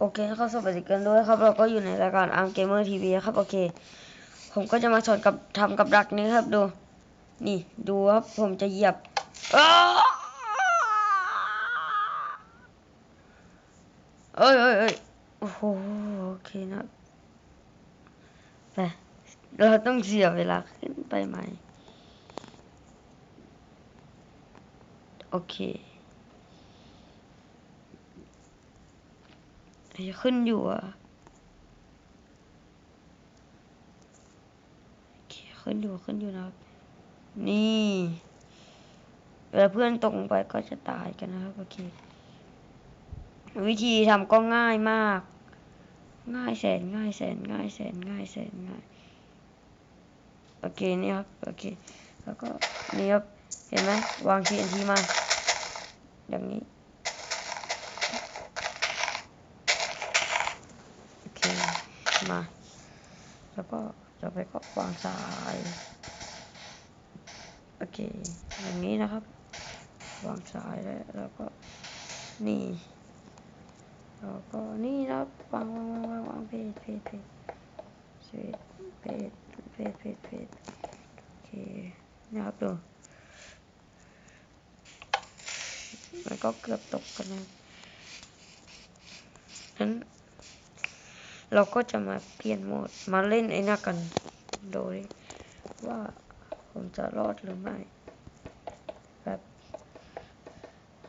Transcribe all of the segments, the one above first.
โอเคครับสวัสดีกันด้วยครับ เราก็อยู่ในรายการอาร์มเกมเมอร์ทีวีครับ โอเค ผมก็จะมาสอนกับทำกับดักนี้ครับดู นี่ดูครับ ผมจะเหยียบเอ้ยเอ้ยเอ้ยโอ้โหโอเคนะไปเราต้องเสียเวลาขึ้นไปใหม่ โอเค ขึ้นอยู่อะขึ้นอยู่ขึ้นอยู่นะครับ นี่เวลาเพื่อนตกลงไปก็จะตายกันนะครับโอเค วิธีทำก็ง่ายมาก ง่ายแสนง่ายแสนง่ายแสนง่ายแสนง่ายโอเคนี่ครับโอเค แล้วก็นี่ครับเห็นไหมวาง TNT มาอย่างนี้ โอเค มา แล้วก็จะไปก็วางทราย โอเค อย่างนี้นะครับ วางทรายแล้วแล้วก็นี่ แล้วก็นี่นะครับวางวางวางวางวางเพจเพจเพจเพจเพจเพจเพจเพจโอเคนะครับดูมันก็เกือบตกกันนะนั้น เราก็จะมาเปลี่ยนโหมดมาเล่นไอ้นั่นกันโดย ว่าผมจะรอดหรือไม่แบบ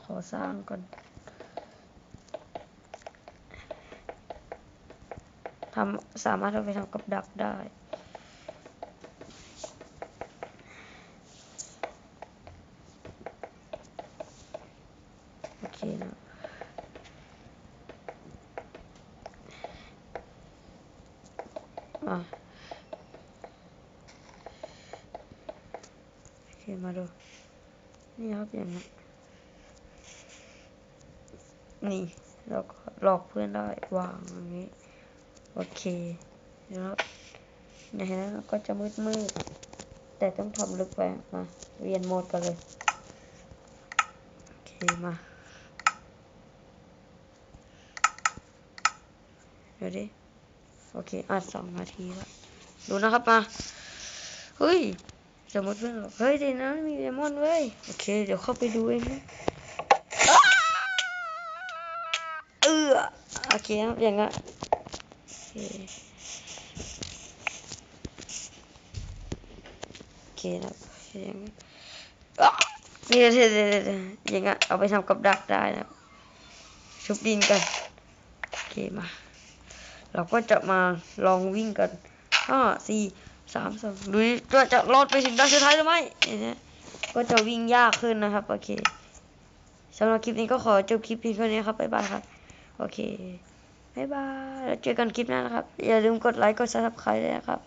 ขอสร้างก่อนทำสามารถเอาไปทำกับดักได้โอเคนะ โอเคมาดู นี่ครับอย่างนี้นี่แล้วก็หลอกเพื่อนได้วางอย่างนี้ โอเคนะครับนะฮะก็จะมืดมืดแต่ต้องทำลึกไปมาเรียนโหมดกันเลย โอเคมาเดี๋ยวดิ โอเคอัดสองนาทีแล้วดูนะครับมา เฮ้ยสมมติเพื่อนบอกเฮ้ยเดี๋ยวนะมีเลมอนเว้ย โอเค เดี๋ยวเข้าไปดูเองนะเออโอเคครับอย่างงั้นโอเคโอเคนะอย่างงั้ยเดี๋ยวเดี๋ยวเดี๋ยวเดี๋ยวอย่างงั้นเอาไปทำกับดักได้นะชุบดินกัน โอเคมา เราก็จะมาลองวิ่งกันห้าสี่สามสองดูดิว่าจะรอดไปถึงด้านสุดท้ายหรือไม่เนี่ยก็จะวิ่งยากขึ้นนะครับ โอเคสำหรับคลิปนี้ก็ขอจบคลิปเพียงเท่านี้ครับบ๊ายบายครับ โอเคบ๊ายบายแล้วเจอกันคลิปหน้านะครับ อย่าลืมกดไลค์กดซับสไครต์ด้วยนะครับ